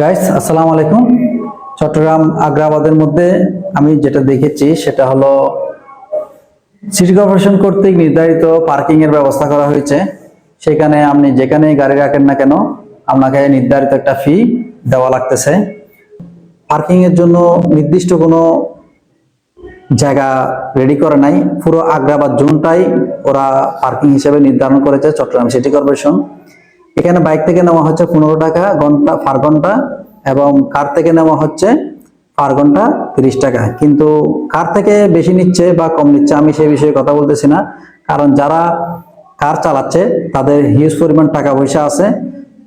Guys আসসালামু আলাইকুম। চট্টগ্রাম আগ্রাবাদের মধ্যে আমি যেটা দেখেছি, সেটা হলো সিটি কর্পোরেশন কর্তৃক নির্ধারিত পার্কিং এর ব্যবস্থা করা হয়েছে। সেখানে আপনি যেখানেই গাড়ি রাখেন না কেন, আপনাকে নির্ধারিত একটা ফি দেওয়া লাগতেছে। পার্কিং এর জন্য নির্দিষ্ট কোনো জায়গা রেডি করে নাই। পুরো আগ্রাবাদ জোনটাই ওরা পার্কিং হিসেবে নির্ধারণ করেছে চট্টগ্রাম সিটি কর্পোরেশন এখানে বাইক থেকে নেওয়া হচ্ছে পনেরো টাকা, ঘণ্টা, পার ঘণ্টা এবং কার থেকে নেওয়া হচ্ছে পার ঘণ্টা তিরিশ টাকা। কিন্তু কার থেকে বেশি নিচ্ছে বা কম নিচ্ছে আমি সেই বিষয়ে কথা বলতেছি না। কারণ যারা কার চালাচ্ছে, তাদের হিউজ পরিমাণ টাকা পয়সা আছে।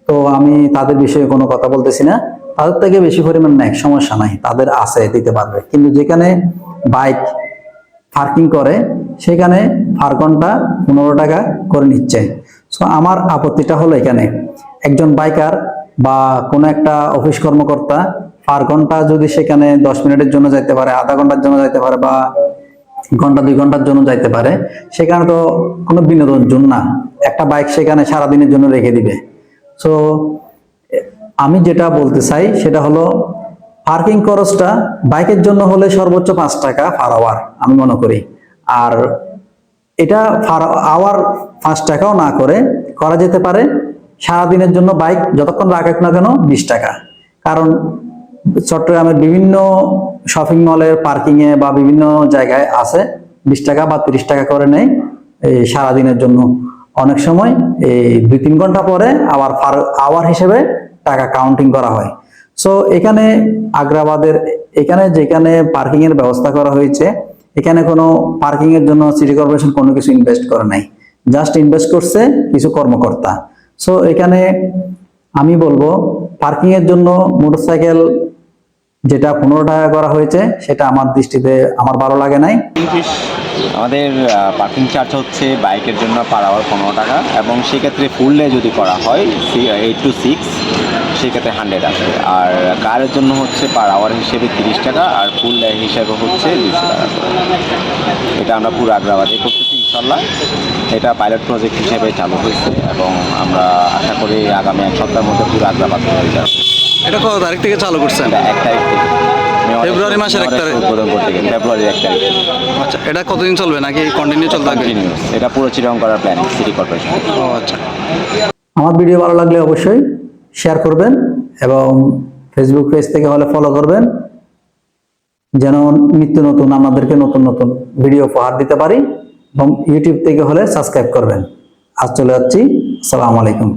তো আমি তাদের বিষয়ে কোনো কথা বলতেছি না। তাদের থেকে বেশি পরিমাণ নেয়, সমস্যা নাই, তাদের আছে, দিতে পারবে। কিন্তু যেখানে বাইক পার্কিং করে, সেখানে পার ঘণ্টা পনেরো টাকা করে নিচ্ছে। সো আমার আপত্তিটা হলো এখানে, একজন বাইকার বা কোনো একটা অফিস কর্মকর্তা পার ঘণ্টা যদি সেখানে দশ মিনিটের জন্য যাইতে পারে, আধা ঘণ্টার জন্য যাইতে পারে বা ঘণ্টা, দুই ঘণ্টার জন্য যাইতে পারে, সেখানে তো কোনো বিনোদন জন্য না। একটা বাইক সেখানে সারাদিনের জন্য রেখে দিবে। সো আমি যেটা বলতে চাই সেটা হলো পার্কিং খরচটা বাইকের জন্য হলে সর্বোচ্চ পাঁচ টাকা পার আওয়ার আমি মনে করি। আর এটা আওয়ার পাঁচ টাকাও না করে করা যেতে পারে। সারাদিনের জন্য বাইক যতক্ষণ রাখেক না কেন বিশ টাকা। কারণ চট্টগ্রামের বিভিন্ন শপিং মলের পার্কিংয়ে বা বিভিন্ন জায়গায় আছে বিশ টাকা বা তিরিশ টাকা করে নেয় এই সারাদিনের জন্য। অনেক সময় এই দুই তিন ঘণ্টা পরে আবার আওয়ার হিসেবে টাকা কাউন্টিং করা হয়। সো এখানে আগ্রাবাদের, এখানে যেখানে পার্কিং এর ব্যবস্থা করা হয়েছে, এখানে কোনো পার্কিং এর জন্য সিটি কর্পোরেশন কোনো কিছু ইনভেস্ট করে নাই। জাস্ট ইনভেস্ট করছে কিছু কর্মকর্তা। সো এখানে আমি বলব পার্কিং এর জন্য মোটরসাইকেল যেটা পনেরো টাকা করা হয়েছে, সেটা আমার দৃষ্টিতে আমার ভালো লাগে নাই। আমাদের পার্কিং চার্জ হচ্ছে বাইকের জন্য পার আওয়ার পনেরো টাকা, এবং সেক্ষেত্রে ফুল ডে যদি করা হয় এইট টু সিক্স সেক্ষেত্রে হান্ড্রেড আসবে আর কারের জন্য হচ্ছে পার আওয়ার হিসেবে তিরিশ টাকা আর ফুল হিসেবে হচ্ছে দুশো টাকা। এটা আমরা পুরো আগ্রাবাদে করতেছি ইনশাল্লাহ এটা পাইলট প্রজেক্ট হিসেবে চালু হয়েছে এবং আমরা আশা করি আগামী এক সপ্তাহের মধ্যে পুরো আগ্রাবাদ হয়ে যাবে। এটা কত তারিখ থেকে চালু করছেন? এক তারিখ থেকে। ফেব্রুয়ারি মাসের এক তারিখ? উদ্বোধন করতে গেলে ফেব্রুয়ারি এক তারিখ। আচ্ছা এটা কতদিন চলবে নাকি কন্টিনিউ চলতে থাকবে? এটা পুরো চিরং করার প্ল্যানিং সিটি কর্পোরেশন ও আচ্ছা। আমার ভিডিও ভালো লাগলে অবশ্যই শেয়ার করবেন এবং ফেসবুক পেজ থেকে হলে ফলো করবেন, যেন নিত্য নতুন, আমাদেরকে নতুন নতুন ভিডিও উপহার দিতে পারি এবং ইউটিউব থেকে হলে সাবস্ক্রাইব করবেন। আজ চলে যাচ্ছি, আসসালামু আলাইকুম।